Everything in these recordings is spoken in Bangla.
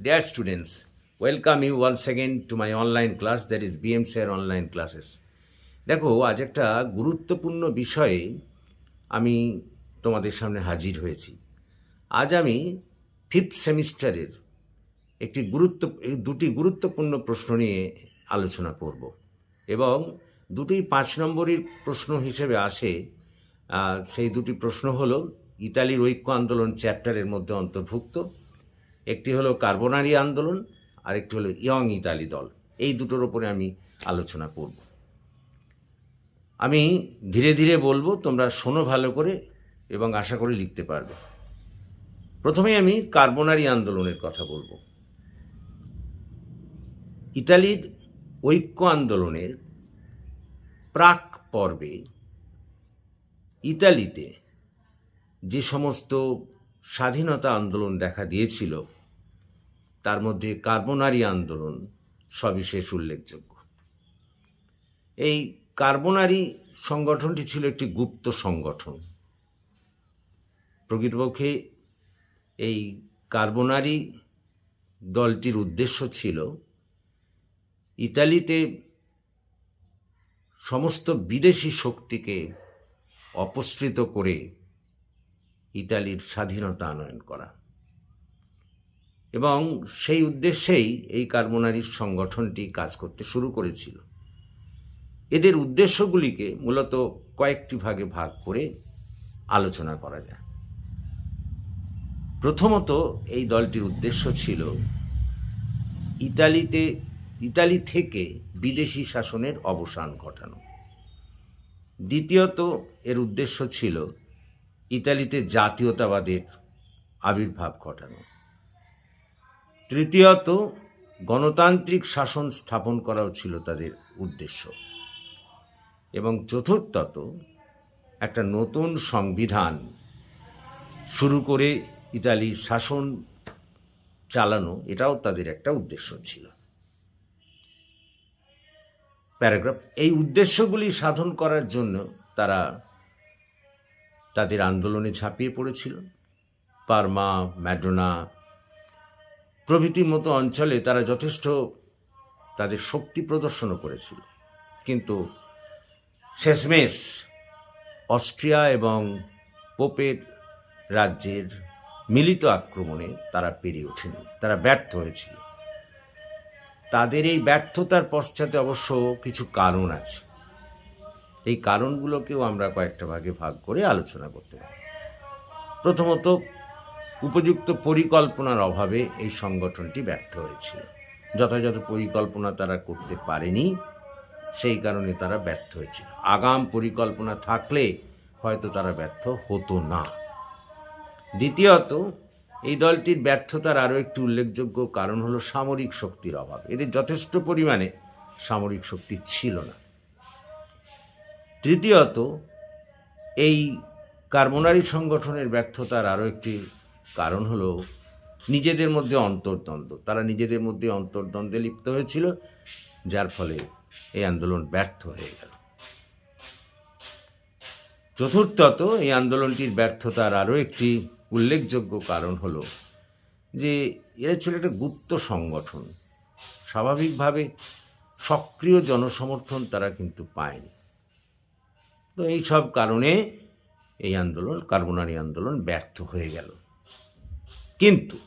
Dear students, welcome you once again to my online class that is BMCR online classes. দেখো আজ একটা গুরুত্বপূর্ণ বিষয়ে আমি তোমাদের সামনে হাজির হয়েছি। আজ আমি ফিফথ সেমিস্টারের একটি গুরুত্ব দুটি গুরুত্বপূর্ণ প্রশ্ন নিয়ে আলোচনা করব। এবং দুটি পাঁচ নম্বরের প্রশ্ন হিসেবে আসে সেই দুটি প্রশ্ন হলো ইতালির ঐক্য আন্দোলন চ্যাপ্টারের মধ্যে অন্তর্ভুক্ত। একটি হলো কার্বনারি আন্দোলন আর একটি হলো ইয়ং ইতালি দল। এই দুটোর ওপরে আমি আলোচনা করব। আমি ধীরে ধীরে বলব, তোমরা শোনো ভালো করে এবং আশা করি লিখতে পারবে। প্রথমে আমি কার্বনারি আন্দোলনের কথা বলব। ইতালির ঐক্য আন্দোলনের প্রাক পর্বে ইতালিতে যে সমস্ত স্বাধীনতা আন্দোলন দেখা দিয়েছিল তার মধ্যে কার্বনারি আন্দোলন সবিশেষ উল্লেখযোগ্য। এই কার্বনারি সংগঠনটি ছিল একটি গুপ্ত সংগঠন। প্রকৃতপক্ষে এই কার্বনারি দলটির উদ্দেশ্য ছিল ইতালিতে সমস্ত বিদেশি শক্তিকে অপসৃত করে ইতালির স্বাধীনতা আনয়ন করা। এবং সেই উদ্দেশ্যেই এই কার্বনারির সংগঠনটি কাজ করতে শুরু করেছিল। এদের উদ্দেশ্যগুলিকে মূলত কয়েকটি ভাগে ভাগ করে আলোচনা করা যায়। প্রথমত এই দলটির উদ্দেশ্য ছিল ইতালিতে, ইতালি থেকে বিদেশি শাসনের অবসান ঘটানো। দ্বিতীয়ত এর উদ্দেশ্য ছিল ইতালিতে জাতীয়তাবাদের আবির্ভাব ঘটানো। তৃতীয়ত, গণতান্ত্রিক শাসন স্থাপন করাও ছিল তাদের উদ্দেশ্য। এবং চতুর্থত, একটা নতুন সংবিধান শুরু করে ইতালির শাসন চালানো, এটাও তাদের একটা উদ্দেশ্য ছিল। প্যারাগ্রাফ, এই উদ্দেশ্যগুলি সাধন করার জন্য তারা তাদের আন্দোলনে ঝাঁপিয়ে পড়েছিল। পারমা, ম্যাডোনা প্রভৃতির মতো অঞ্চলে তারা যথেষ্ট তাদের শক্তি প্রদর্শনও করেছিল। কিন্তু শেষমেশ অস্ট্রিয়া এবং পোপের রাজ্যের মিলিত আক্রমণে তারা পেরিয়ে ওঠেনি, তারা ব্যর্থ হয়েছিল। তাদের এই ব্যর্থতার পশ্চাতে অবশ্য কিছু কারণ আছে। এই কারণগুলোকেও আমরা কয়েকটা ভাগে ভাগ করে আলোচনা করতে পারি। প্রথমত উপযুক্ত পরিকল্পনার অভাবে এই সংগঠনটি ব্যর্থ হয়েছিল। যথাযথ পরিকল্পনা তারা করতে পারেনি, সেই কারণে তারা ব্যর্থ হয়েছিল। আগাম পরিকল্পনা থাকলে হয়তো তারা ব্যর্থ হতো না। দ্বিতীয়ত, এই দলটির ব্যর্থতার আরও একটি উল্লেখযোগ্য কারণ হলো সামরিক শক্তির অভাব। এদের যথেষ্ট পরিমাণে সামরিক শক্তি ছিল না। তৃতীয়ত, এই কার্বনারি সংগঠনের ব্যর্থতার আরও একটি কারণ হলো নিজেদের মধ্যে অন্তর্দ্বন্দ্ব। তারা নিজেদের মধ্যে অন্তর্দ্বন্দ্বে লিপ্ত হয়েছিল, যার ফলে এই আন্দোলন ব্যর্থ হয়ে গেল। চতুর্থত, এই আন্দোলনটির ব্যর্থতার আরও একটি উল্লেখযোগ্য কারণ হলো যে এরা ছিল একটা গুপ্ত সংগঠন। স্বাভাবিকভাবে সক্রিয় জনসমর্থন তারা কিন্তু পায়নি। তো এই সব কারণে এই আন্দোলন কার্বনারি আন্দোলন ব্যর্থ হয়ে গেল। কিন্তু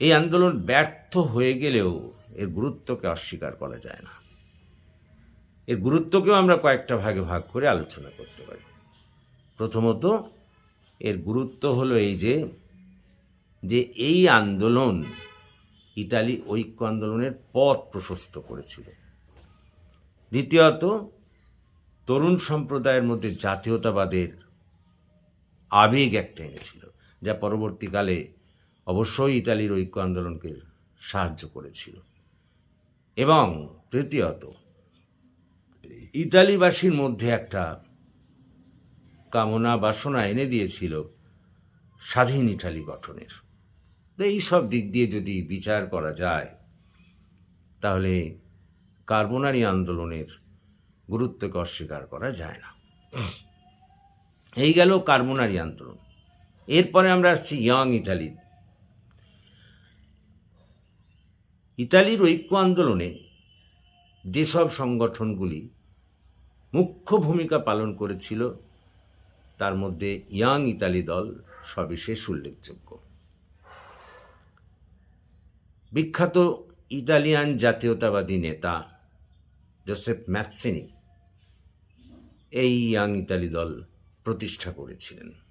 এই আন্দোলন ব্যর্থ হয়ে গেলেও এর গুরুত্বকে অস্বীকার করা যায় না। এর গুরুত্বকেও আমরা কয়েকটা ভাগে ভাগ করে আলোচনা করতে পারি। প্রথমত, এর গুরুত্ব হলো এই যে যে এই আন্দোলন ইতালি ঐক্য আন্দোলনের পথ প্রশস্ত করেছিল। দ্বিতীয়ত, তরুণ সম্প্রদায়ের মধ্যে জাতীয়তাবাদের আবেগ একটা এনেছিল। যা পরবর্তীকালে অবশ্যই ইতালির ঐক্য আন্দোলনকে সাহায্য করেছিল। এবং তৃতীয়ত, ইতালিবাসীর মধ্যে একটা কামনা বাসনা এনে দিয়েছিল স্বাধীন ইটালি গঠনের। তো এই সব দিক দিয়ে যদি বিচার করা যায়, তাহলে কার্বনারি আন্দোলনের গুরুত্বকে অস্বীকার করা যায় না। এই গেল কার্বনারি আন্দোলন। এরপরে আমরা আসছি ইয়ং ইতালি। ইতালির ঐক্য আন্দোলনে যেসব সংগঠনগুলি মুখ্য ভূমিকা পালন করেছিল, তার মধ্যে ইয়াং ইতালি দল সবিশেষ উল্লেখযোগ্য। বিখ্যাত ইতালিয়ান জাতীয়তাবাদী নেতা জোসেফ ম্যাথসিনি এই ইয়াং ইতালি দল প্রতিষ্ঠা করেছিলেন।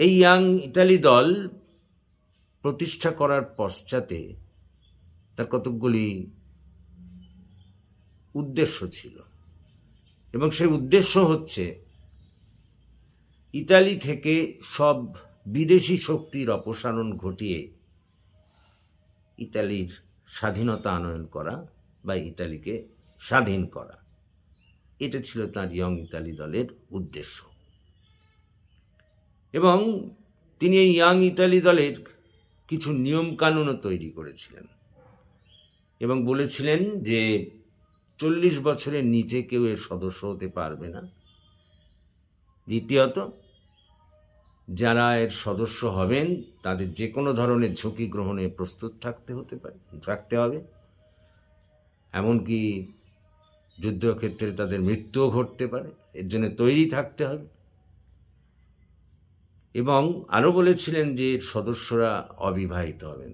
এই ইয়াং ইতালি দল প্রতিষ্ঠা করার পশ্চাতে তার কতকগুলি উদ্দেশ্য ছিল। এবং সেই উদ্দেশ্য হচ্ছে ইতালি থেকে সব বিদেশি শক্তির অপসারণ ঘটিয়ে ইতালির স্বাধীনতা আনয়ন করা বা ইতালিকে স্বাধীন করা। এটা ছিল তাঁর ইয়ং ইতালি দলের উদ্দেশ্য। এবং তিনি এই ইয়াং ইতালি দলের কিছু নিয়মকানুনও তৈরি করেছিলেন এবং বলেছিলেন যে চল্লিশ বছরের নিচে কেউ এর সদস্য হতে পারবে না। দ্বিতীয়ত, যারা এর সদস্য হবেন, তাদের যে কোনো ধরনের ঝুঁকি গ্রহণে প্রস্তুত থাকতে হতে পারে, থাকতে হবে। এমনকি যুদ্ধক্ষেত্রে তাদের মৃত্যুও ঘটতে পারে, এর জন্য তৈরি থাকতে হবে। এবং আরও বলেছিলেন যে সদস্যরা অবিবাহিত হবেন।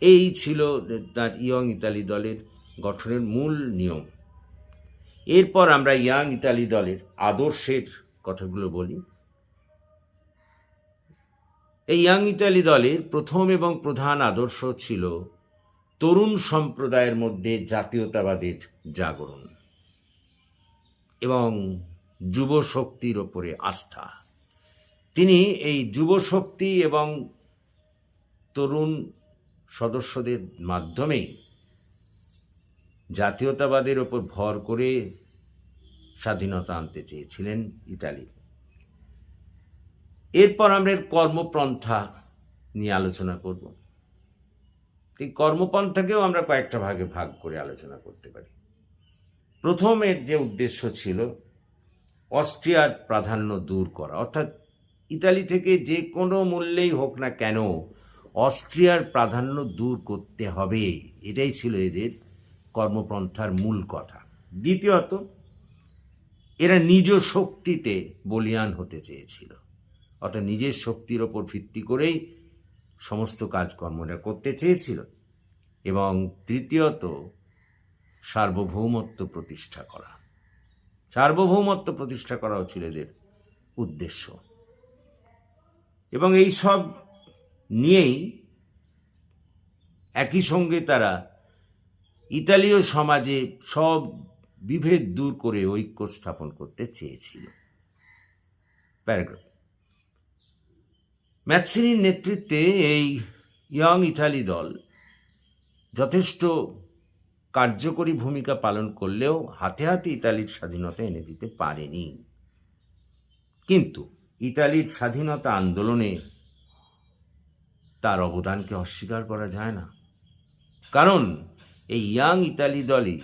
এই ছিল তার ইয়ং ইতালি দলের গঠনের মূল নিয়ম। এরপর আমরা ইয়াং ইতালি দলের আদর্শের কথাগুলো বলি। এই ইয়াং ইতালি দলের প্রথম এবং প্রধান আদর্শ ছিল তরুণ সম্প্রদায়ের মধ্যে জাতীয়তাবাদের জাগরণ এবং যুব শক্তির ওপরে আস্থা। তিনি এই যুব শক্তি এবং তরুণ সদস্যদের মাধ্যমেই জাতীয়তাবাদের ওপর ভর করে স্বাধীনতা আনতে চেয়েছিলেন ইতালি। এরপর আমরা কর্মপন্থা নিয়ে আলোচনা করব। এই কর্মপন্থাকেও আমরা কয়েকটা ভাগে ভাগ করে আলোচনা করতে পারি। প্রথমের যে উদ্দেশ্য ছিল, অস্ট্রিয়ার প্রাধান্য দূর করা, অর্থাৎ ইতালি থেকে যে কোনো মূল্যেই হোক না কেন, অস্ট্রিয়ার প্রাধান্য দূর করতে হবে। এটাই ছিল এদের কর্মপন্থার মূল কথা। দ্বিতীয়ত, এরা নিজ শক্তিতে বলিয়ান হতে চেয়েছিল। অর্থাৎ নিজের শক্তির ওপর ভিত্তি করেই সমস্ত কাজকর্মটা করতে চেয়েছিল। এবং তৃতীয়ত, সার্বভৌমত্ব প্রতিষ্ঠা করা। সার্বভৌমত্ব প্রতিষ্ঠা করাও ছিল এদের উদ্দেশ্য। এবং এই সব নিয়েই একই সঙ্গে তারা ইতালীয় সমাজে সব বিভেদ দূর করে ঐক্য স্থাপন করতে চেয়েছিল। প্যারাগ্রাফ। ম্যাথসিনির নেতৃত্বে এই ইয়ং ইতালি দল যথেষ্ট কার্যকরী ভূমিকা পালন করলেও হাতে হাতে ইতালির স্বাধীনতা এনে দিতে পারেনি। কিন্তু ইতালির স্বাধীনতা আন্দোলনে তার অবদানকে অস্বীকার করা যায় না। কারণ এই ইয়াং ইতালি দলই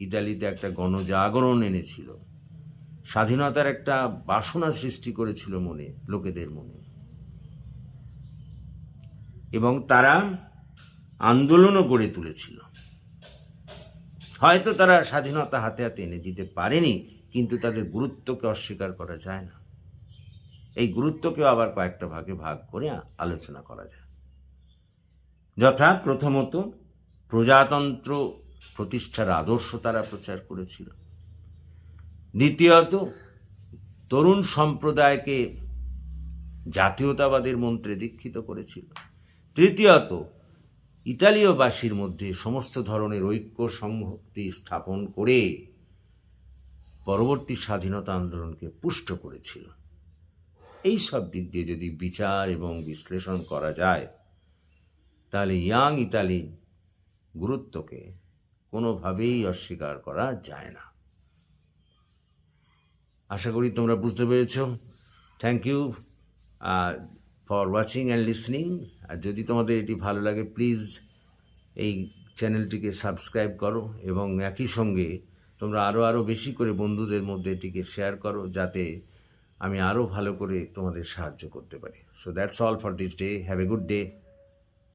ইতালিতে একটা গণজাগরণ এনেছিল। স্বাধীনতার একটা বাসনা সৃষ্টি করেছিল মনে, লোকেদের মনে। এবং তারা আন্দোলনও গড়ে তুলেছিল। হয়তো তারা স্বাধীনতা হাতে হাতে এনে দিতে পারেনি, কিন্তু তাদের গুরুত্বকে অস্বীকার করা যায় না। এই গুরুত্বকেও আবার কয়েকটা ভাগে ভাগ করে আলোচনা করা যায়। যথা প্রথমত প্রজাতন্ত্র প্রতিষ্ঠার আদর্শ তারা প্রচার করেছিল। দ্বিতীয়ত তরুণ সম্প্রদায়কে জাতীয়তাবাদের মন্ত্রে দীক্ষিত করেছিল। তৃতীয়ত ইতালীয়বাসীর মধ্যে সমস্ত ধরনের ঐক্য সংহতি স্থাপন করে পরবর্তী স্বাধীনতা আন্দোলনকে পুষ্ট করেছিল। এই সব দিক দিয়ে যদি বিচার এবং বিশ্লেষণ করা যায়, তাহলে ইয়াং ইতালি গুরুত্বকে কোনোভাবেই অস্বীকার করা যায় না। আশা করি তোমরা বুঝতে পেরেছ। Thank you for watching and listening আর যদি তোমাদের এটি ভালো লাগে প্লিজ এই চ্যানেলটিকে সাবস্ক্রাইব করো এবং একই সঙ্গে তোমরা আরও আরও বেশি করে বন্ধুদের মধ্যে এটিকে শেয়ার করো, যাতে আমি আরও ভালো করে তোমাদের সাহায্য করতে পারি। So that's all for this day have a good day